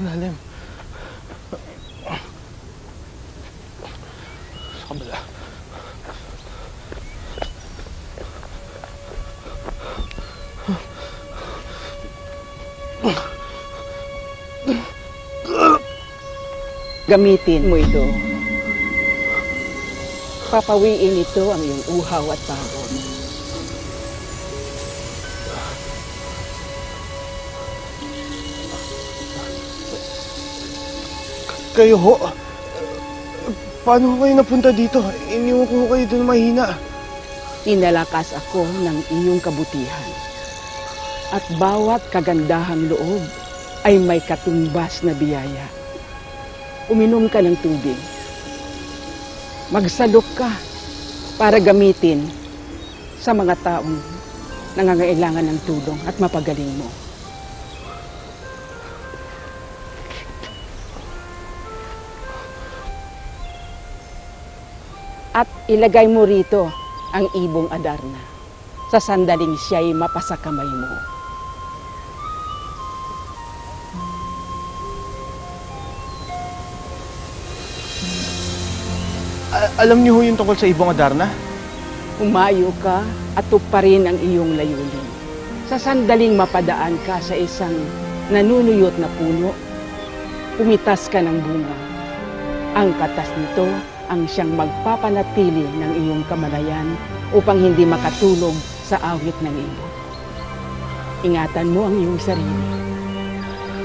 Lalim. Sa. Gamitin mo ito. Papawiin ito ang iyong uhaw at pagod. Kayo ho? Paano ho kayo napunta dito? Iniwan ko ho kayo doon mahina. Inalakas ako ng iyong kabutihan. At bawat kagandahang loob ay may katumbas na biyaya. Uminom ka ng tubig. Magsalok ka para gamitin sa mga taong nangangailangan ng tulong at mapagaling mo. At ilagay mo rito ang ibong Adarna sa sandaling siya'y mapasakamay mo. A- alam niyo ho yung tungkol sa ibong Adarna? Umayo ka at tuparin ang iyong layunin. Sa sandaling mapadaan ka sa isang nanunuyot na puno, pumitas ka ng bunga. Ang katas nito ang siyang magpapanatili ng iyong kamalayan upang hindi makatulog sa awit ng ibon. Ingatan mo ang iyong sarili.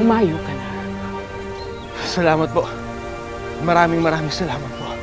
Umayo ka na. Salamat po. Maraming maraming salamat po.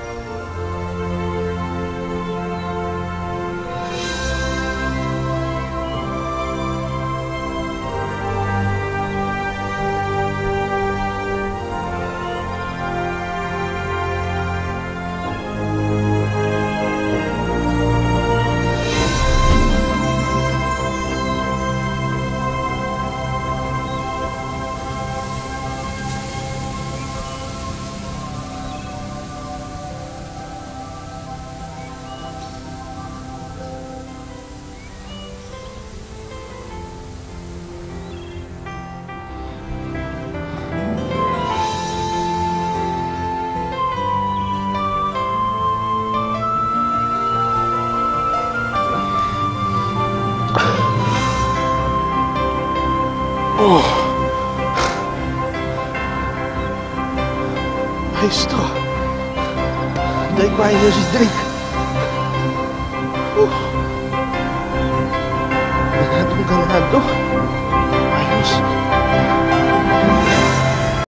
Oh. Ahí está. They quite just drink. Oh. Ganando, ganando.